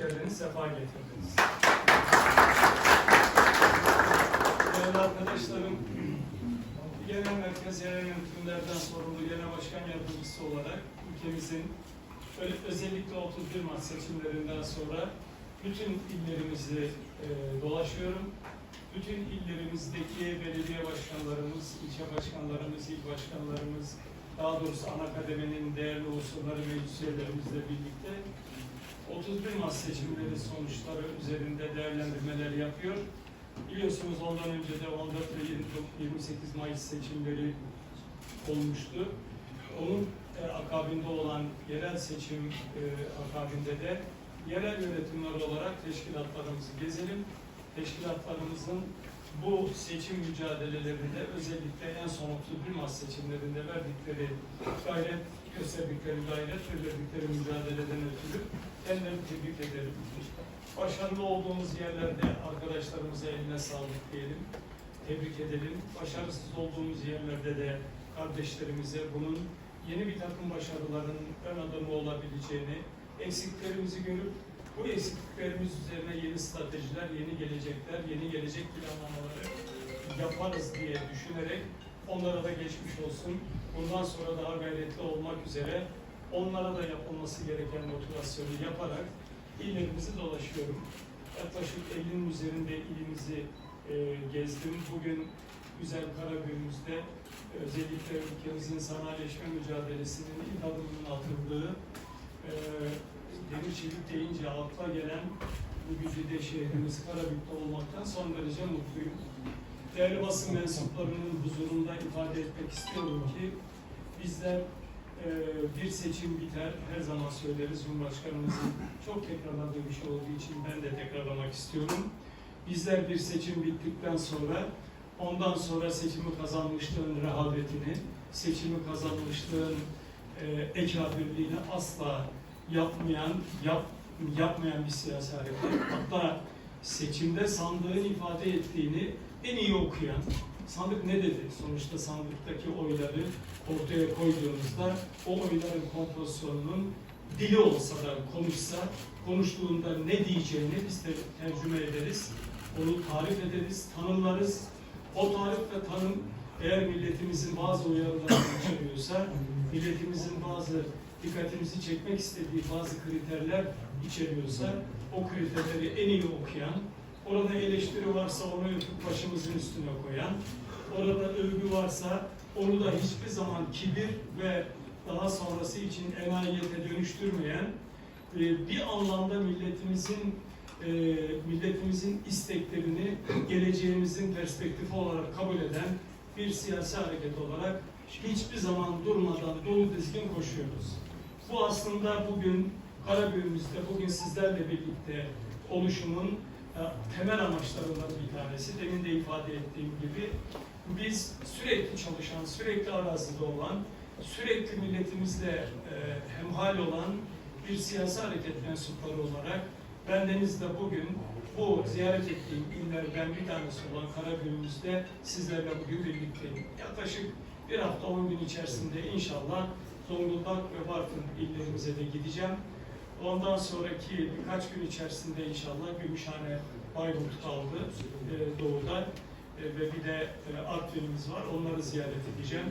geldiniz, sefa getirdiniz. Değerli arkadaşlarım, genel merkez yerel yönetimlerden sorumlu genel başkan yardımcısı olarak ülkemizin özellikle 31 Mart seçimlerinden sonra bütün illerimizi e, dolaşıyorum. Bütün illerimizdeki belediye başkanlarımız, ilçe başkanlarımız, il başkanlarımız, daha doğrusu ana kademenin değerli unsurları üyelerimizle birlikte 31 Mart seçimleri sonuçları üzerinde değerlendirmeler yapıyor. Biliyorsunuz ondan önce de 14 ve 28 Mayıs seçimleri olmuştu. Onun e, akabinde olan yerel seçim e, akabinde de yerel yönetimler olarak teşkilatlarımızı gezelim. Teşkilatlarımızın bu seçim mücadelelerinde özellikle en son 31 Mart seçimlerinde verdikleri gayret, gösterdikleri gayret ve verdikleri mücadeleden ötürü kendilerini tebrik ederim. Başarılı olduğumuz yerlerde arkadaşlarımıza eline sağlık diyelim, tebrik edelim. Başarısız olduğumuz yerlerde de kardeşlerimize bunun yeni bir takım başarıların ön adımı olabileceğini, eksiklerimizi görüp bu eksikliklerimiz üzerine yeni stratejiler, yeni gelecekler, yeni gelecek planlamaları yaparız diye düşünerek onlara da geçmiş olsun. Bundan sonra daha gayretli olmak üzere onlara da yapılması gereken motivasyonu yaparak illerimizi dolaşıyorum. Yaklaşık 50'nin üzerinde ilimizi e, gezdim. Bugün güzel Karagöl'ümüzde özellikle ülkemizin sanayileşme mücadelesinin ilk adımının atıldığı e, demir çelik deyince akla gelen bu güzide şehrimiz Karabük'te olmaktan son derece mutluyum. Değerli basın mensuplarının huzurunda ifade etmek istiyorum ki bizler e, bir seçim biter, her zaman söyleriz Cumhurbaşkanımızın çok tekrarladığı bir olduğu için ben de tekrarlamak istiyorum. Bizler bir seçim bittikten sonra ondan sonra seçimi kazanmışlığın rehavetini, seçimi kazanmışlığın e, ekabirliğini asla yapmayan, yap, yapmayan bir siyasi hareket. Hatta seçimde sandığın ifade ettiğini en iyi okuyan, sandık ne dedi? Sonuçta sandıktaki oyları ortaya koyduğumuzda o oyların kompozisyonunun dili olsa da konuşsa, konuştuğunda ne diyeceğini biz de tercüme ederiz. Onu tarif ederiz, tanımlarız. O tarif ve tanım eğer milletimizin bazı uyarılarını içeriyorsa, milletimizin bazı dikkatimizi çekmek istediği bazı kriterler içeriyorsa, o kriterleri en iyi okuyan, orada eleştiri varsa onu öpüp başımızın üstüne koyan, orada övgü varsa onu da hiçbir zaman kibir ve daha sonrası için enayete dönüştürmeyen, e, bir anlamda milletimizin e, milletimizin isteklerini geleceğimizin perspektifi olarak kabul eden bir siyasi hareket olarak hiçbir zaman durmadan dolu dizgin koşuyoruz. Bu aslında bugün Karagöl'ümüzde bugün sizlerle birlikte oluşumun e, temel amaçlarından bir tanesi. Demin de ifade ettiğim gibi biz sürekli çalışan, sürekli arazide olan, sürekli milletimizle e, hemhal olan bir siyasi hareket mensupları olarak bendeniz de bugün bu ziyaret ettiğim illerden bir tanesi olan Karagöl'ümüzde sizlerle bugün birlikteyim. Yaklaşık bir hafta on gün içerisinde inşallah Zonguldak ve Bartın illerimize de gideceğim. Ondan sonraki birkaç gün içerisinde inşallah Gümüşhane, Bayburt kaldı e, doğuda E, ve bir de e, Artvin'imiz var. Onları ziyaret edeceğim.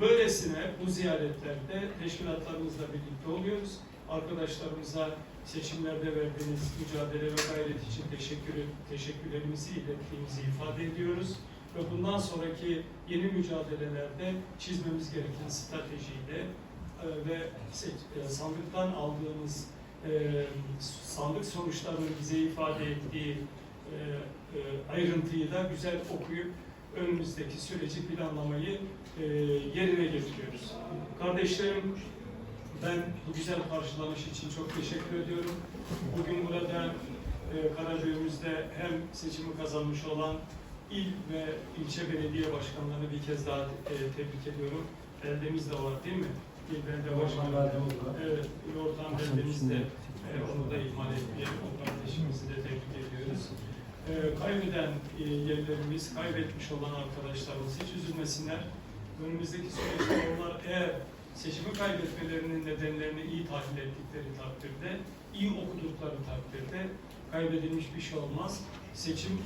Böylesine bu ziyaretlerde teşkilatlarımızla birlikte oluyoruz. Arkadaşlarımıza seçimlerde verdiğiniz mücadele ve gayret için teşekkür, teşekkürlerimizi ilettiğimizi ifade ediyoruz. Ve bundan sonraki yeni mücadelelerde çizmemiz gereken stratejiyle e, ve e, sandıktan aldığımız e, sandık sonuçlarının bize ifade ettiği ayrıntıyı da güzel okuyup önümüzdeki süreci planlamayı e, yerine getiriyoruz. Kardeşlerim ben bu güzel karşılanış için çok teşekkür ediyorum. Bugün burada e, Karabük'ümüzde hem seçimi kazanmış olan il ve ilçe belediye başkanlarını bir kez daha e, tebrik ediyorum. Beldemiz de var değil mi? İl belediye başkanı. Evet, il ortam beldemiz de e, onu da ihmal etmeyelim. O kardeşimizi de tebrik ediyoruz. E, kaybeden e, yerlerimiz, kaybetmiş olan arkadaşlarımız hiç üzülmesinler. Önümüzdeki süreçte onlar eğer seçimi kaybetmelerinin nedenlerini iyi tahlil ettikleri takdirde iyi okudukları takdirde kaybedilmiş bir şey olmaz. Seçim